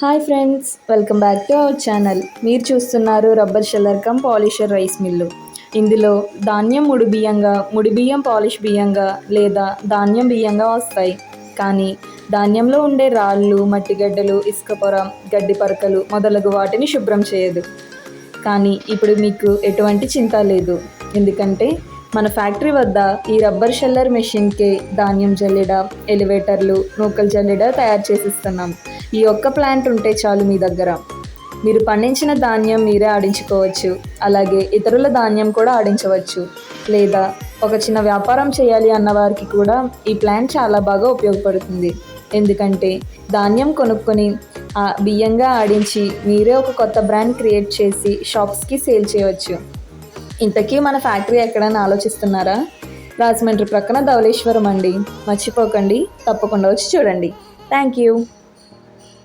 Hi friends welcome back to our channel. మీరు చూస్తున్నారు rubber sheller cum polisher rice mill. ఇందులో ధాన్యం ముడి బియ్యంగా ముడి బియ్యం పాలిష్ బియ్యంగా లేదా ధాన్యం బియ్యంగా వస్తాయి. కానీ ధాన్యంలో ఉండే రాళ్ళు మట్టిగడ్డలు ఇసుక పొర గడ్డి పరకలు మొదలగు వాటిని శుభ్రం చేయదు. కానీ ఇప్పుడు మీకు ఎటువంటి చింత లేదు. ఎందుకంటే మన ఫ్యాక్టరీ వద్ద ఈ రబ్బర్ షెల్లర్ మెషిన్కే ధాన్యం జల్లెడ ఎలివేటర్లు నూకలు జల్లెడ తయారు చేసిస్తున్నాం. ఈ ఒక్క ప్లాంట్ ఉంటే చాలు మీ దగ్గర. మీరు పండించిన ధాన్యం మీరే ఆడించుకోవచ్చు. అలాగే ఇతరుల ధాన్యం కూడా ఆడించవచ్చు. లేదా ఒక చిన్న వ్యాపారం చేయాలి అన్న వారికి కూడా ఈ ప్లాంట్ చాలా బాగా ఉపయోగపడుతుంది. ఎందుకంటే ధాన్యం కొనుక్కొని బియ్యంగా ఆడించి మీరే ఒక కొత్త బ్రాండ్ క్రియేట్ చేసి షాప్స్కి సేల్ చేయవచ్చు. ఇంతకీ మన ఫ్యాక్టరీ ఎక్కడని ఆలోచిస్తున్నారా? రాజమండ్రి ప్రక్కన ధవళేశ్వరం అండి. మర్చిపోకండి. తప్పకుండా వచ్చి చూడండి. Thank you